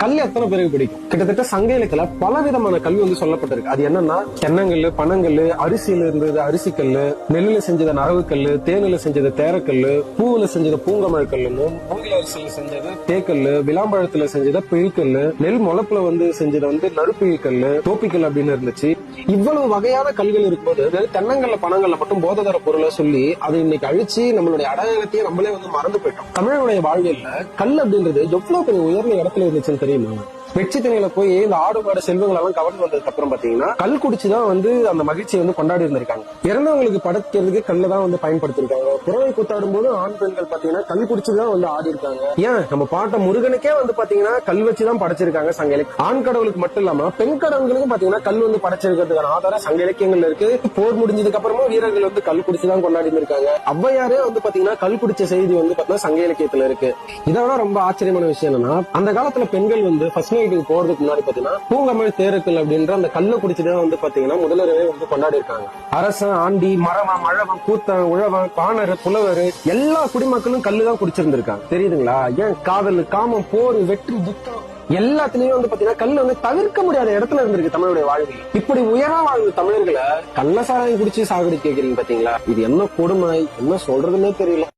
கல் எத்தனை பேருக்கு பிடிக்கும்? கிட்டத்தட்ட சங்க இலக்கில பல விதமான கல்வி வந்து சொல்லப்பட்டிருக்கு. அது என்னன்னா தென்னங்கல்லு பனங்கல் அரிசியில இருந்தது அரிசி நெல்லுல செஞ்சது நரவு தேனில செஞ்சது தேரக்கல் பூவுல செஞ்சது பூங்கமழ கல்லுன்னு மூங்கில அரிசியில செஞ்சது தேக்கல்லு விளாம்பழத்துல செஞ்சது பிழிக்கல்லு நெல் முளப்புல வந்து செஞ்சது வந்து நறுப்பிழி கல் தோப்பிக்கல் அப்படின்னு இருந்துச்சு. இவ்வளவு வகையான கல்கள் இருக்கும்போது வெறும் தென்னங்கல்ல பனங்கல்ல மட்டும் போததர பொருளை சொல்லி அதை இன்னைக்கு அழிச்சு நம்மளுடைய அடையாளத்தையே நம்மளே வந்து மறந்து போயிட்டோம். தமிழனுடைய வாழ்வியல்ல கல் அப்படின்றது எவ்வளவு பெரிய உயர்ந்த இடத்துல இருந்துச்சுன்னு தெரியுமா? வெச்சித்தனையில போய் இந்த ஆடு மாடு செல்வங்கள் எல்லாம் கவர்ந்து வந்ததுக்கு அப்புறம் பாத்தீங்கன்னா கல் குடிச்சுதான் வந்து அந்த மகிழ்ச்சியை வந்து கொண்டாடி இருந்திருக்காங்க. இறந்தவங்களுக்கு படைக்கிறதுக்கு கல்ல தான் வந்து பயன்படுத்திருக்காங்க. புறவை கூத்தாடும் போது ஆண் பெண்கள் பாத்தீங்கன்னா கல் குடிச்சுதான் வந்து ஆடி இருக்காங்க ஏன்? நம்ம பாட்ட முருகனுக்கே வந்து பாத்தீங்கன்னா கல் வச்சுதான் படைச்சிருக்காங்க சங்க இலக்கியம் ஆண் கடவுளுக்கு மட்டும் இல்லாம பெண் கடவுளுக்கும் பாத்தீங்கன்னா கல் வந்து படைச்சிருக்கிறதுக்கான ஆதாரம் சங்க இலக்கியங்கள்ல இருக்கு. போர் முடிஞ்சதுக்கு அப்புறமா வீரர்கள் வந்து கல் குடிச்சுதான் கொண்டாடி இருக்காங்க அவ்வையாரே வந்து பாத்தீங்கன்னா கல் குடிச்ச செய்தி வந்து பாத்தீங்கன்னா சங்க இலக்கியத்துல இருக்கு. இதெல்லாம் ரொம்ப ஆச்சரியமான விஷயம் என்னன்னா அந்த காலத்துல பெண்கள் வந்து ஃபர்ஸ்ட் நைட்டுக்கு போறதுக்கு முன்னாடி பாத்தீங்கன்னா பூங்கமல் தேருக்கள் அப்படின்ற அந்த கல்லை குடிச்சுதான் வந்து பாத்தீங்கன்னா முதலரவே வந்து கொண்டாடி இருக்காங்க அரசன் ஆண்டி மரவன் மழவன் கூத்தன் உழவன் பாணர் புலவர் எல்லா குடிமக்களும் கல்லு தான் குடிச்சிருந்திருக்காங்க. தெரியுதுங்களா? ஏன் காதல் காமம் போர் வெற்றி துக்கம் எல்லாத்துலயும் வந்து பாத்தீங்கன்னா கல் வந்து தவிர்க்க முடியாத இடத்துல இருந்திருக்கு தமிழுடைய வாழ்வில். இப்படி உயரா வாழ்ந்த தமிழர்களை கள்ளசாராயம் குடிச்சு சாகுடி கேக்குறீங்க பாத்தீங்களா? இது என்ன கொடுமை? என்ன சொல்றதுன்னே தெரியல.